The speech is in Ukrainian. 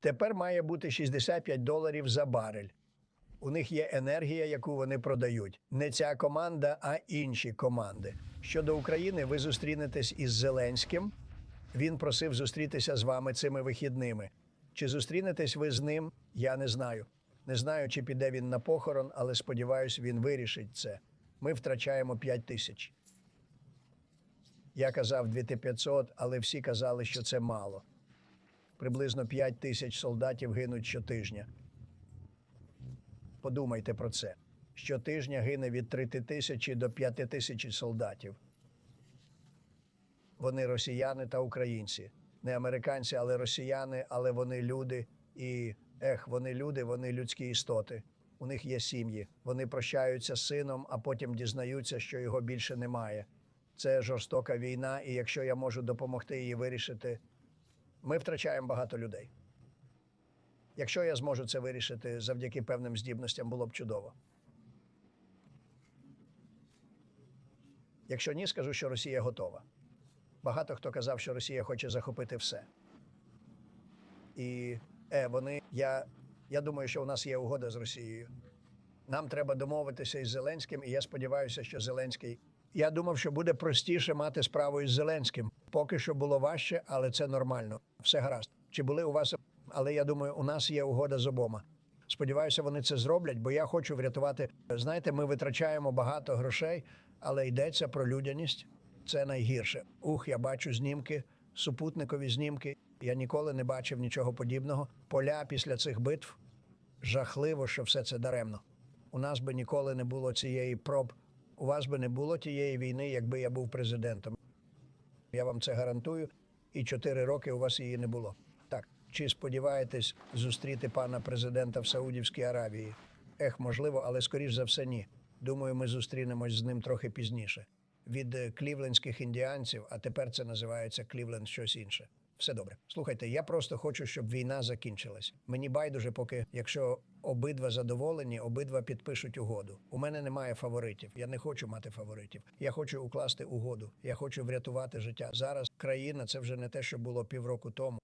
Тепер має бути 65 доларів за барель. У них є енергія, яку вони продають. Не ця команда, а інші команди. Щодо України, ви зустрінетесь із Зеленським. Він просив зустрітися з вами цими вихідними. Чи зустрінетесь ви з ним? Я не знаю. Не знаю, чи піде він на похорон, але сподіваюся, він вирішить це. Ми втрачаємо 5 тисяч. Я казав 2500, але всі казали, що це мало. Приблизно 5 тисяч солдатів гинуть щотижня. Подумайте про це. Щотижня гине від 3 тисячі до 5 тисяч солдатів. Вони росіяни та українці. Не американці, але росіяни, але вони люди. І ех, вони люди, вони людські істоти. У них є сім'ї. Вони прощаються з сином, а потім дізнаються, що його більше немає. Це жорстока війна, і якщо я можу допомогти її вирішити, ми втрачаємо багато людей. Якщо я зможу це вирішити завдяки певним здібностям, було б чудово. Якщо ні, скажу, що Росія готова. Багато хто казав, що Росія хоче захопити все. І е, вони, я, я думаю, що у нас є угода з Росією. Нам треба домовитися із Зеленським, і я сподіваюся, що Зеленський. Я думав, що буде простіше мати справу із Зеленським. Поки що було важче, але це нормально. Все гаразд. Чи були у вас? Але я думаю, у нас є угода з обома. Сподіваюся, вони це зроблять, бо я хочу врятувати. Знаєте, ми витрачаємо багато грошей, але йдеться про людяність. Це найгірше. Ух, я бачу знімки, супутникові знімки. Я ніколи не бачив нічого подібного. Поля після цих битв жахливо, що все це даремно. У нас би ніколи не було цієї проб. У вас би не було тієї війни, якби я був президентом. Я вам це гарантую. І чотири роки у вас її не було. Так, чи сподіваєтесь зустріти пана президента в Саудівській Аравії? Ех, можливо, але скоріш за все ні. Думаю, ми зустрінемось з ним трохи пізніше. Від е, клівлендських індіанців, а тепер це називається Клівленд щось інше. Все добре. Слухайте, я просто хочу, щоб війна закінчилась. Мені байдуже, поки якщо обидва задоволені, обидва підпишуть угоду. У мене немає фаворитів. Я не хочу мати фаворитів. Я хочу укласти угоду. Я хочу врятувати життя. Зараз країна це вже не те, що було півроку тому.